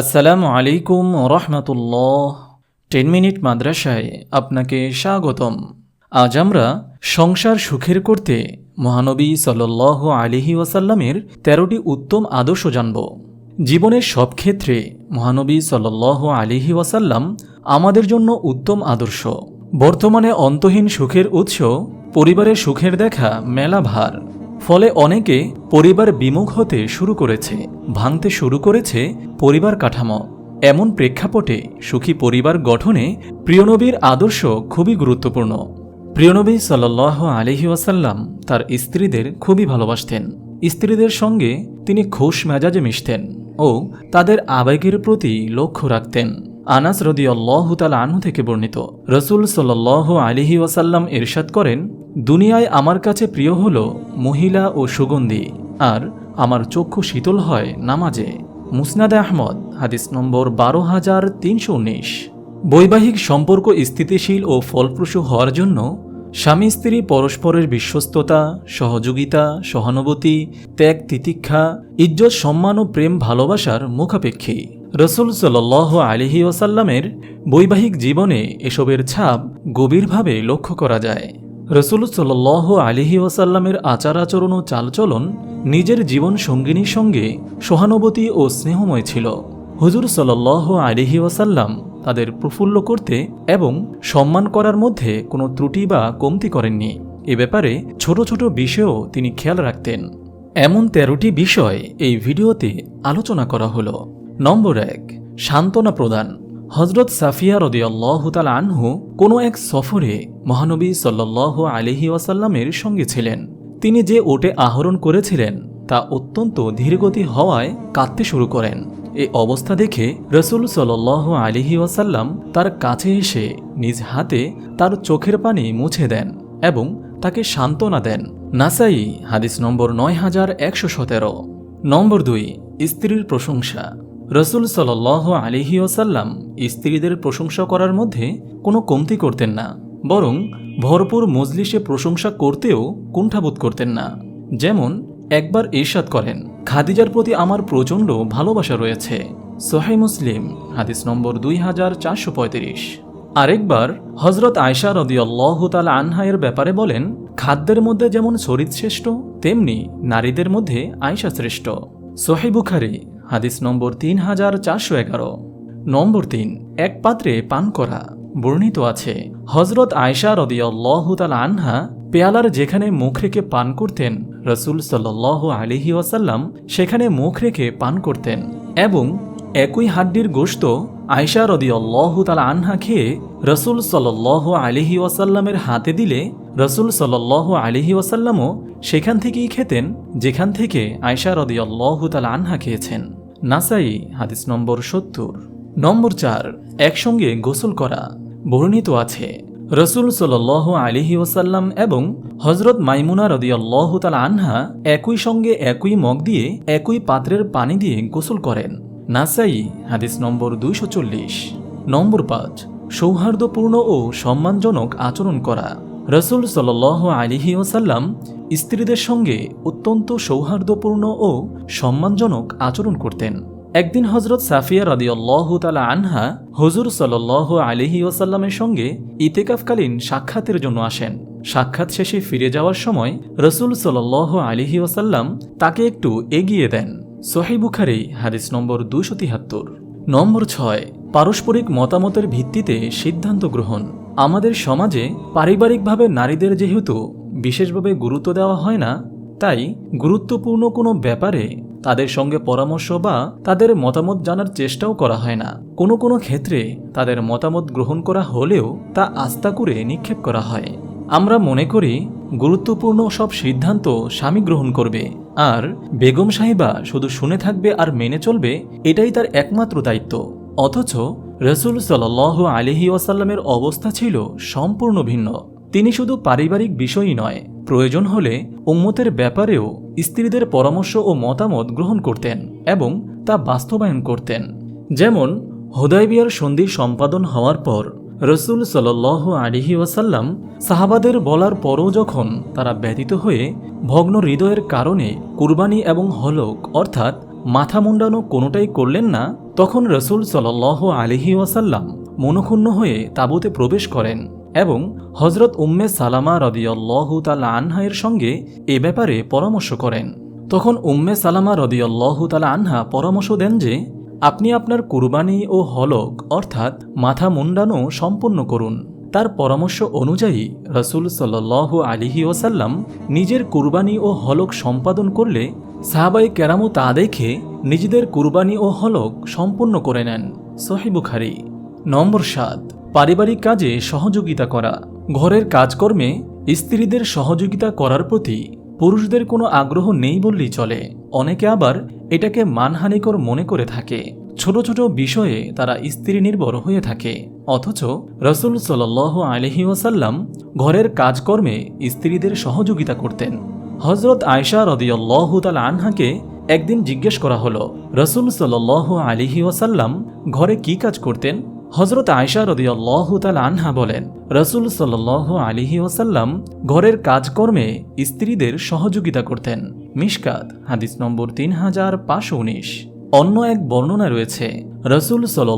আসসালামু আলাইকুম রহমতুল্লাহ। Ten minute মাদ্রাসায় আপনাকে স্বাগতম। আজ আমরা সংসার সুখের করতে মহানবী সাল্লাহ আলিহি ওয়াসাল্লামের তেরোটি উত্তম আদর্শ জানব। জীবনের সব ক্ষেত্রে মহানবী সাল্লাহ আলিহি ওয়াসাল্লাম আমাদের জন্য উত্তম আদর্শ। বর্তমানে অন্তহীন সুখের উৎস, পরিবারের সুখের দেখা মেলা ভার ফলে অনেকে পরিবার বিমুখ হতে শুরু করেছে, ভাঙতে শুরু করেছে পরিবার কাঠামো। এমন প্রেক্ষাপটে সুখী পরিবার গঠনে প্রিয়নবীর আদর্শ খুবই গুরুত্বপূর্ণ। প্রিয়নবী সাল্লাহ আলহি ওয়াসাল্লাম তার স্ত্রীদের খুবই ভালোবাসতেন। স্ত্রীদের সঙ্গে তিনি খোশ মেজাজে মিশতেন ও তাদের আবেগের প্রতি লক্ষ্য রাখতেন। আনাস রদি আল্লাহতাল আনহু থেকে বর্ণিত, রসুল সাল্লাহ আলিহি ওয়াসাল্লাম এরশাদ করেন দুনিয়ায় আমার কাছে প্রিয় হল মহিলা ও সুগন্ধি, আর আমার চক্ষু শীতল হয় নামাজে। মুসনাদে আহমদ, হাদিস নম্বর বারো হাজার তিনশো উনিশ। বৈবাহিক সম্পর্ক স্থিতিশীল ও ফলপ্রসূ হওয়ার জন্য স্বামী স্ত্রী পরস্পরের বিশ্বস্ততা, সহযোগিতা, সহানুভূতি, ত্যাগ, তিতিক্ষা, ইজ্জত, সম্মান ও প্রেম ভালোবাসার মুখাপেক্ষী। রসুল সাল আলিহি ওসাল্লামের বৈবাহিক জীবনে এসবের ছাপ গভীরভাবে লক্ষ্য করা যায়। রসুল সাল আলিহি ওসাল্লামের আচার আচরণ ও চালচলন নিজের জীবন সঙ্গিনীর সঙ্গে সহানুভূতি ও স্নেহময় ছিল। হুজুর সাল আলিহি ওয়াসাল্লাম তাদের প্রফুল্ল করতে এবং সম্মান করার মধ্যে কোনো ত্রুটি বা কমতি করেননি। এ ব্যাপারে ছোট ছোট বিষয়েও তিনি খেয়াল রাখতেন। এমন তেরোটি বিষয় এই ভিডিওতে আলোচনা করা হলো। নম্বর এক, সান্ত্বনা প্রদান। হজরত সাফিয়া রদিয়াল্লাহতাল আনহু কোনো এক সফরে মহানবী সাল্লাহ আলিহি ওয়াসাল্লামের সঙ্গে ছিলেন। তিনি যে ওটে আহরণ করেছিলেন, তা অত্যন্ত ধীরগতি হওয়ায় কাঁদতে শুরু করেন। এই অবস্থা দেখে রসুল সাল আলিহি ওয়াসাল্লাম তার কাছে এসে নিজ হাতে তার চোখের পানি মুছে দেন এবং তাকে সান্ত্বনা দেন। নাসাই, হাদিস নম্বর নয় হাজার একশো সতেরো। নম্বর দুই, স্ত্রীর প্রশংসা। রসুল সাল আলিহি ওসাল্লাম স্ত্রীদের প্রশংসা করার মধ্যে কোনো কমতি করতেন না, বরং ভরপুর মজলিসে প্রশংসা করতেও কুণ্ঠাবোধ করতেন না। যেমন, একবার ইরশাদ করেন, খাদিজার প্রতি আমার প্রচণ্ড ভালোবাসা রয়েছে। সোহাই মুসলিম, হাদিস নম্বর দুই হাজার চারশো পঁয়ত্রিশ। আরেকবার হজরত আয়সা রদিয়াল্লাহ তাল আনহায়ের ব্যাপারে বলেন, খাদ্যের মধ্যে যেমন শরীর শ্রেষ্ঠ তেমনি নারীদের মধ্যে আয়সা শ্রেষ্ঠ। সোহাই বুখারি হাদিস নম্বর তিন হাজার চারশো এগারো। নম্বর তিন, এক পাত্রে পান করা। বর্ণিত আছে হজরত আয়সা রদিয়াল্লাহ তাল আনহা পেয়ালার যেখানে মুখ রেখে পান করতেন, রসুল সাল্লাহ আলিহি ওয়াসাল্লাম সেখানে মুখ রেখে পান করতেন এবং একই হাড্ডির গোশত আয়সা রদি আল্লাহ তালা আনহা খেয়ে রসুল সাল্লাহ আলিহি ওয়াসাল্লামের হাতে দিলে, রসুল সাল্লাহ আলিহি ওয়াসাল্লামও সেখান থেকেই খেতেন, যেখান থেকে আয়সা রদি আল্লাহ তালা আনহা খেয়েছেন। নাসাই, হাদিস নম্বর সত্তর। নম্বর চার, একসঙ্গে গোসল করা। বর্ণিত আছে, রসুল সাল আলিহি ওসাল্লাম এবং হজরত মাইমুনা রদিয়াল্লাহ তাল আনহা একই সঙ্গে একই মগ দিয়ে একই পাত্রের পানি দিয়ে গোসল করেন। নাসাই, হাদিস নম্বর দুইশো চল্লিশ। নম্বর পাঁচ, সৌহার্দ্যপূর্ণ ও সম্মানজনক আচরণ করা। রসুল সাল আলিহি ওসাল্লাম স্ত্রীদের সঙ্গে অত্যন্ত সৌহার্দ্যপূর্ণ ও সম্মানজনক আচরণ করতেন। একদিন হজরত সাফিয়া রদিয়াল্লাহ তালা আনহা হজুর সাল আলিহি ওসাল্লামের সঙ্গে ইতেকাফকালীন সাক্ষাতের জন্য আসেন। সাক্ষাৎ শেষে ফিরে যাওয়ার সময় রসুল সাল আলিহি ওসাল্লাম তাকে একটু এগিয়ে দেন। সোহাই বুখারি, হাদিস নম্বর দুশো তিহাত্তর। নম্বর ছয়, পারস্পরিক মতামতের ভিত্তিতে সিদ্ধান্ত গ্রহণ। আমাদের সমাজে পারিবারিকভাবে নারীদের যেহেতু বিশেষভাবে গুরুত্ব দেওয়া হয় না, তাই গুরুত্বপূর্ণ কোনো ব্যাপারে তাদের সঙ্গে পরামর্শ বা তাদের মতামত জানার চেষ্টাও করা হয় না। কোনো কোনো ক্ষেত্রে তাদের মতামত গ্রহণ করা হলেও তা আস্থা করে নিক্ষেপ করা হয়। আমরা মনে করি গুরুত্বপূর্ণ সব সিদ্ধান্ত স্বামী গ্রহণ করবে, আর বেগম সাহেবা শুধু শুনে থাকবে আর মেনে চলবে, এটাই তার একমাত্র দায়িত্ব। অথচ রসুল সাল আলিহি ওয়াসাল্লামের অবস্থা ছিল সম্পূর্ণ ভিন্ন। তিনি শুধু পারিবারিক বিষয়ই নয়, প্রয়োজন হলে উম্মতের ব্যাপারেও স্ত্রীদের পরামর্শ ও মতামত গ্রহণ করতেন এবং তা বাস্তবায়ন করতেন। যেমন হোদাইবিয়ার সন্ধি সম্পাদন হওয়ার পর রসুল সাল আলিহি ওয়াসাল্লাম সাহাবাদের বলার পরও যখন তারা ব্যতীত হয়ে ভগ্ন হৃদয়ের কারণে কুরবানি এবং হলক অর্থাৎ মাথা মুন্ডানো কোনোটাই করলেন না তখন রসুল সাল্লাহ আলিহি ওয়াসাল্লাম মনক্ষুণ্ণ হয়ে তাঁবুতে প্রবেশ করেন এবং হজরত উম্মে সালামা রদিয়াল্লাহ তাল আনহায়ের সঙ্গে এ ব্যাপারে পরামর্শ করেন। তখন উম্মে সালামা রদিয়াল্লাহ তাল আনহা পরামর্শ দেন যে, আপনি আপনার কুরবানি ও হলক অর্থাৎ মাথা মুন্ডানো সম্পন্ন করুন। তার পরামর্শ অনুযায়ী রসুল সাল্লাহ আলিহি ওসাল্লাম নিজের কুরবানি ও হলক সম্পাদন করলে সাহাবাই কেরামও তা দেখে নিজেদের কুরবানি ও হলক সম্পূর্ণ করে নেন। সহিবুখারি নম্বর সাত, পারিবারিক কাজে সহযোগিতা করা। ঘরের কাজকর্মে স্ত্রীদের সহযোগিতা করার প্রতি পুরুষদের কোনো আগ্রহ নেই বললেই চলে। অনেকে আবার এটাকে মানহানিকর মনে করে থাকে। ছোট ছোট বিষয়ে তারা স্ত্রী নির্ভর হয়ে থাকে। অথচ রসুল সাল আলহি ওসাল্লাম ঘরের কাজকর্মে স্ত্রীদের সহযোগিতা করতেন। হজরত আয়সা রদিয়াল্লাহতাল আনহাকে একদিন জিজ্ঞেস করা হলো, রসুল সাল আলিহি ওসাল্লাম ঘরে কি কাজ করতেন? হজরত আয়সা রদিয়াল্লাহতাল আনহা বলেন, রসুল সাল আলিহি ওসাল্লাম ঘরের কাজকর্মে স্ত্রীদের সহযোগিতা করতেন। মিশকাত, হাদিস নম্বর তিন হাজার পাঁচশো উনিশ। অন্য এক বর্ণনা রয়েছে, রসুল সাল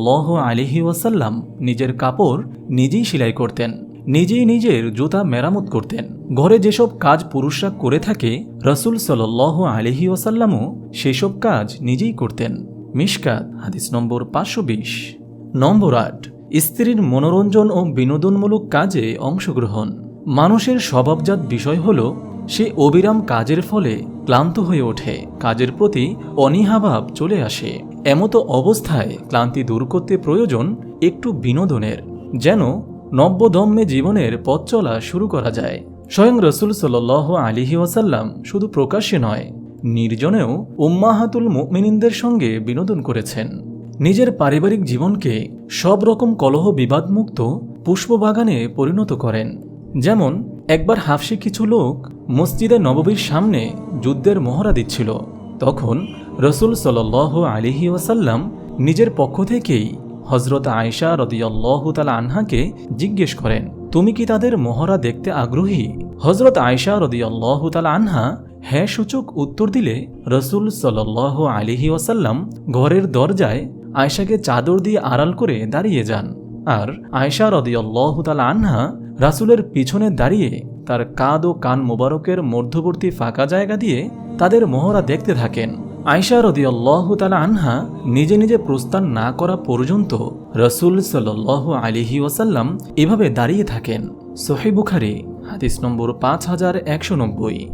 আলিহি ওয়াসাল্লাম নিজের কাপড় নিজেই সেলাই করতেন। নিজেই নিজের জুতা মেরামত করতেন। ঘরে যেসব কাজ পুরুষরা করে থাকে, রসুল সাল আলিহি ওয়াসাল্লামও সেসব কাজ নিজেই করতেন। মিশকাত, হাদিস নম্বর পাঁচশো বিশ। নম্বর আট, স্ত্রীর মনোরঞ্জন ও বিনোদনমূলক কাজে অংশগ্রহণ। মানুষের স্বভাবজাত বিষয় হল, সে অবিরাম কাজের ফলে ক্লান্ত হয়ে ওঠে, কাজের প্রতি অনীহাভাব চলে আসে। এমতো অবস্থায় ক্লান্তি দূর করতে প্রয়োজন একটু বিনোদনের, যেন নব্যদম্যে জীবনের পথ চলা শুরু করা যায়। স্বয়ং রসুল সাল আলিহি ওয়াসাল্লাম শুধু প্রকাশ্যে নয়, নির্জনেও উম্মাহাতুল মুমিনিনদের সঙ্গে বিনোদন করেছেন। নিজের পারিবারিক জীবনকে সব রকম কলহ বিবাদমুক্ত পুষ্পবাগানে পরিণত করেন। যেমন, একবার হাফসি কিছু লোক মসজিদে নববীর সামনে যুদ্ধের মহড়া দিচ্ছিল। তখন রসুল সাল আলিহি ওয়াসাল্লাম নিজের পক্ষ থেকেই হজরত আয়সা রদিয়াল্লাহ তালা আনহাকে জিজ্ঞেস করেন, তুমি কি তাদের মহড়া দেখতে আগ্রহী? হজরত আয়সা রদিয়াল্লাহ তালা আনহা হ্যাঁ সূচক, উত্তর দিলে রসুল সাল আলিহি ওয়াসাল্লাম ঘরের দরজায় আয়সাকে চাদর দিয়ে আড়াল করে দাঁড়িয়ে যান। আর আয়সা রদিয়াল্লাহ তালা আনহা রাসুলের পিছনে দাঁড়িয়ে তার কাদ ও কান মোবারকের মধ্যবর্তী ফাঁকা জায়গা দিয়ে তাদের মহড়া দেখতে থাকেন। আয়সা রদিয়াল্লাহ তালা আনহা নিজে নিজে প্রস্থান না করা পর্যন্ত রসুল সাল আলিহি ওয়াসাল্লাম এভাবে দাঁড়িয়ে থাকেন। সোহেবুখারি হাদিস নম্বর পাঁচ হাজার একশো নব্বই।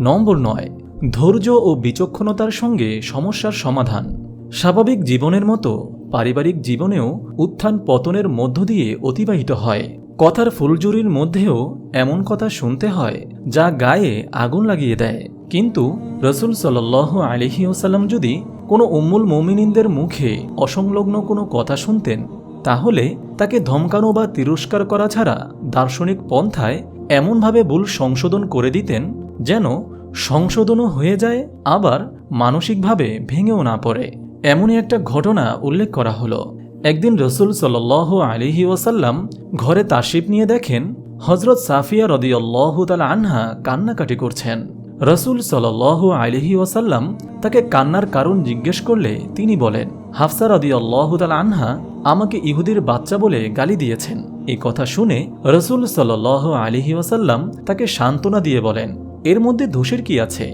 নম্বর নয়, ধৈর্য ও বিচক্ষণতার সঙ্গে সমস্যার সমাধান। স্বাভাবিক জীবনের মতো পারিবারিক জীবনেও উত্থান পতনের মধ্য দিয়ে অতিবাহিত হয়। কথার ফুলজুরির মধ্যেও এমন কথা শুনতে হয়, যা গায়ে আগুন লাগিয়ে দেয়। কিন্তু রসুল সাল আলিহি ওসাল্লাম যদি কোনো উম্মুল মমিনিনদের মুখে অসংলগ্ন কোনো কথা শুনতেন, তাহলে তাকে ধমকানো বা তিরস্কার করা ছাড়া দার্শনিক পন্থায় এমনভাবে ভুল সংশোধন করে দিতেন যেন সংশোধনও হয়ে যায়, আবার মানসিকভাবে ভেঙেও না পড়ে। এমনই একটা ঘটনা উল্লেখ করা হলো। একদিন রসুল সাল আলিহি ওয়াসাল্লাম ঘরে তাশিফ নিয়ে দেখেন হজরত সাফিয়া রদিয়াল্লাহ তালা আনহা কান্নাকাটি করছেন। রসুল সাল আলিহি ওয়াসাল্লাম তাকে কান্নার কারণ জিজ্ঞেস করলে তিনি বলেন, হাফসা রদিয়াল্লাহ তালা আনহা আমাকে ইহুদির বাচ্চা বলে গালি দিয়েছেন। এই কথা শুনে রসুল সাল আলিহি ওয়াসাল্লাম তাকে সান্ত্বনা দিয়ে বলেন, এর মধ্যে দোষের কি আছে?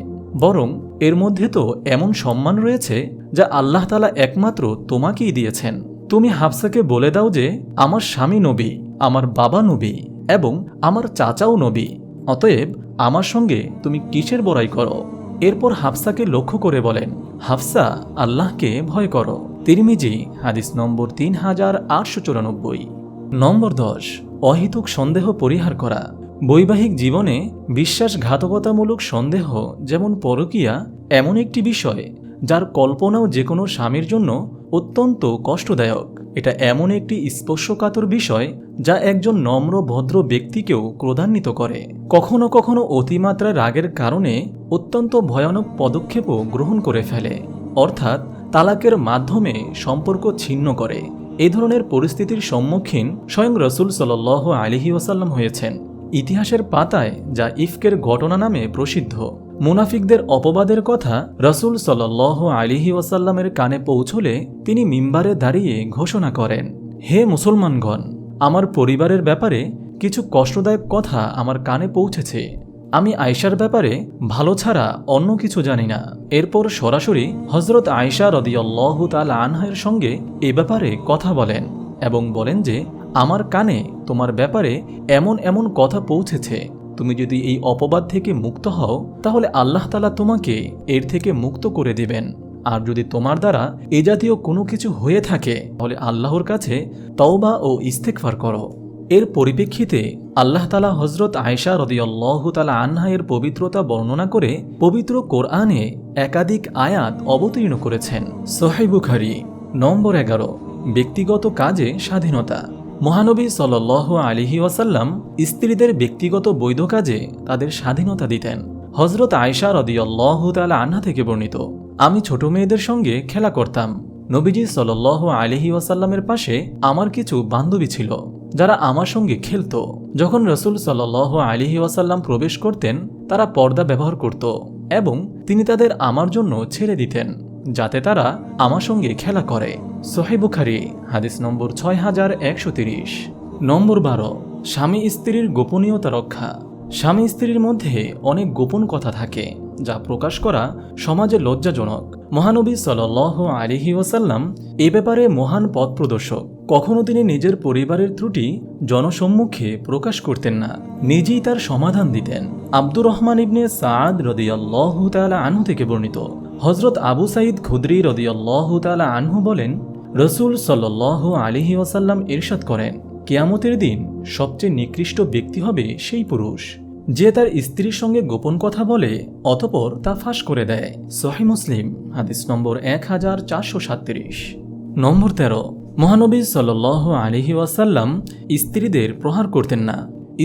বরং, এর মধ্যে তো এমন সম্মান রয়েছে যা আল্লাহ তালা একমাত্র তোমাকেই দিয়েছেন। তুমি হাফসাকে বলে দাও যে, আমার স্বামী নবী, আমার বাবা নবী এবং আমার চাচাও নবী। অতএব আমার সঙ্গে তুমি কিসের বড়াই করো? এরপর হাফসাকে লক্ষ্য করে বলেন, হাফসা, আল্লাহকে ভয় করো। তিরমিজি, হাদিস নম্বর তিন হাজার আটশো চুরানব্বই। নম্বর দশ, অহিতুক সন্দেহ পরিহার করা। বৈবাহিক জীবনে বিশ্বাসঘাতকতামূলক সন্দেহ যেমন পরকীয়া, এমন একটি বিষয় যার কল্পনাও যে কোনো স্বামীর জন্য অত্যন্ত কষ্টদায়ক। এটা এমন একটি স্পর্শকাতর বিষয় যা একজন নম্র, ভদ্র ব্যক্তিকেও ক্রোধান্বিত করে। কখনো কখনো অতিমাত্রা রাগের কারণে অত্যন্ত ভয়ানক পদক্ষেপও গ্রহণ করে ফেলে। অর্থাৎ তালাকের মাধ্যমে সম্পর্ক ছিন্ন করে। এ ধরনের পরিস্থিতির সম্মুখীন স্বয়ং রসুল সাল আলিহি ওয়াসাল্লাম হয়েছেন। ইতিহাসের পাতায় যা ইফকের ঘটনা নামে প্রসিদ্ধ। মুনাফিকদের অপবাদের কথা রসুল সাল্লাহ আলিহি ওয়াসাল্লামের কানে পৌঁছলে তিনি মিম্বারে দাঁড়িয়ে ঘোষণা করেন, হে মুসলমানগণ, আমার পরিবারের ব্যাপারে কিছু কষ্টদায়ক কথা আমার কানে পৌঁছেছে। আমি আয়সার ব্যাপারে ভালো ছাড়া অন্য কিছু জানি না। এরপর সরাসরি হজরত আয়সা রদিয়াল্লাহ তাল আনহায়ের সঙ্গে এ ব্যাপারে কথা বলেন এবং বলেন যে, আমার কানে তোমার ব্যাপারে এমন এমন কথা পৌঁছেছে। তুমি যদি এই অপবাদ থেকে মুক্ত হও, তাহলে আল্লাহ তালা তোমাকে এর থেকে মুক্ত করে দিবেন। আর যদি তোমার দ্বারা এ জাতীয় কোনো কিছু হয়ে থাকে, তাহলে আল্লাহর কাছে তওবা ও ইস্তেকফার করো। এর পরিপ্রেক্ষিতে আল্লাহ তালা হজরত আয়সা রদিয়াল্লাহ তালা এর পবিত্রতা বর্ণনা করে পবিত্র কোরআনে একাধিক আয়াত অবতীর্ণ করেছেন। সোহাই বুখারি, নম্বর এগারো, ব্যক্তিগত কাজে স্বাধীনতা। মহানবী সাল আলিহি ওয়াসাল্লাম স্ত্রীদের ব্যক্তিগত বৈধ কাজে তাদের স্বাধীনতা দিতেন। হজরত আয়সা রদিয়াল্লাহ তালা আন্না থেকে বর্ণিত, আমি ছোট মেয়েদের সঙ্গে খেলা করতাম। নবীজি সাল আলিহি ওয়াসাল্লামের পাশে আমার কিছু বান্ধবী ছিল, যারা আমার সঙ্গে খেলত। যখন রসুল সাল আলিহি ওয়াসাল্লাম প্রবেশ করতেন, তারা পর্দা ব্যবহার করত এবং তিনি তাদের আমার জন্য ছেড়ে দিতেন। যাতে তারা আমার সঙ্গে খেলা করে। সোহেবুখারি হাদিস নম্বর ছয় হাজার একশো তিরিশ। নম্বর বারো, স্বামী স্ত্রীর গোপনীয়তা রক্ষা। স্বামী স্ত্রীর মধ্যে অনেক গোপন কথা থাকে, যা প্রকাশ করা সমাজে লজ্জাজনক। মহানবী সাল আলিহি ওসাল্লাম এ ব্যাপারে মহান পথ প্রদর্শক কখনো তিনি নিজের পরিবারের ত্রুটি জনসম্মুখে প্রকাশ করতেন না, নিজেই তার সমাধান দিতেন। আব্দুর রহমান ইবনে সাদ রদিয়াল্লাহ তালা আনহু থেকে বর্ণিত। হজরত আবু সাইদ খুদ্রি রদিয়াল্লাহ তালা আনহু বলেন, রসুল সাল্লাহ আলিহি ওসাল্লাম ইরশাদ করেন, কেয়ামতের দিন সবচেয়ে নিকৃষ্ট ব্যক্তি হবে সেই পুরুষ, যে তার স্ত্রীর সঙ্গে গোপন কথা বলে, অতপর তা ফাঁস করে দেয়। সহি মুসলিম, হাদিস নম্বর এক হাজার চারশো সাতত্রিশ। নম্বর তেরো, মহানবী সাল আলিহি ওয়াসাল্লাম স্ত্রীদের প্রহার করতেন না।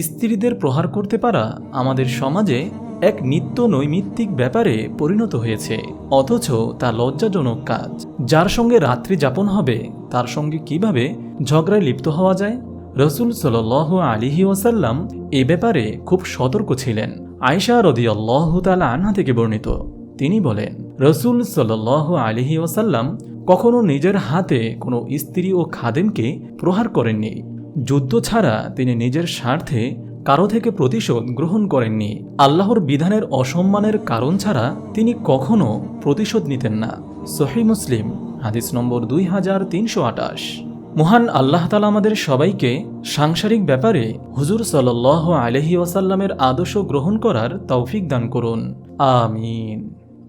স্ত্রীদের প্রহার করতে পারা আমাদের সমাজে এক নিত্য নৈমিত্তিক ব্যাপারে পরিণত হয়েছে, অথচ তা লজ্জাজনক কাজ। যার সঙ্গে রাত্রি যাপন হবে, তার সঙ্গে কীভাবে ঝগড়ায় লিপ্ত হওয়া যায়? রসুল সাল আলিহি ওয়াসাল্লাম এ ব্যাপারে খুব সতর্ক ছিলেন। আয়সা রদিয়াল্লাহ তালা আনহা থেকে বর্ণিত। তিনি বলেন, রসুল সাল আলিহি ওয়াসাল্লাম কখনো নিজের হাতে কোনো স্ত্রী ও খাদেমকে প্রহার করেননি। যুদ্ধ ছাড়া তিনি নিজের স্বার্থে কারও থেকে প্রতিশোধ গ্রহণ করেননি। আল্লাহর বিধানের অসম্মানের কারণ ছাড়া তিনি কখনো প্রতিশোধ নিতেন না। সহি মুসলিম, হাদিস নম্বর দুই হাজার তিনশো আটাশ মহান আল্লাহ তালা আমাদের সবাইকে সাংসারিক ব্যাপারে হুজুর সাল আলহি ওয়াসাল্লামের আদর্শ গ্রহণ করার তৌফিক দান করুন। আমিন।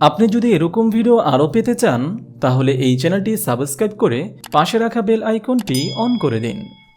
আপনি যদি এরকম ভিডিও আরও পেতে চান, তাহলে এই চ্যানেলটি সাবস্ক্রাইব করে পাশে রাখা বেল আইকনটি অন করে দিন।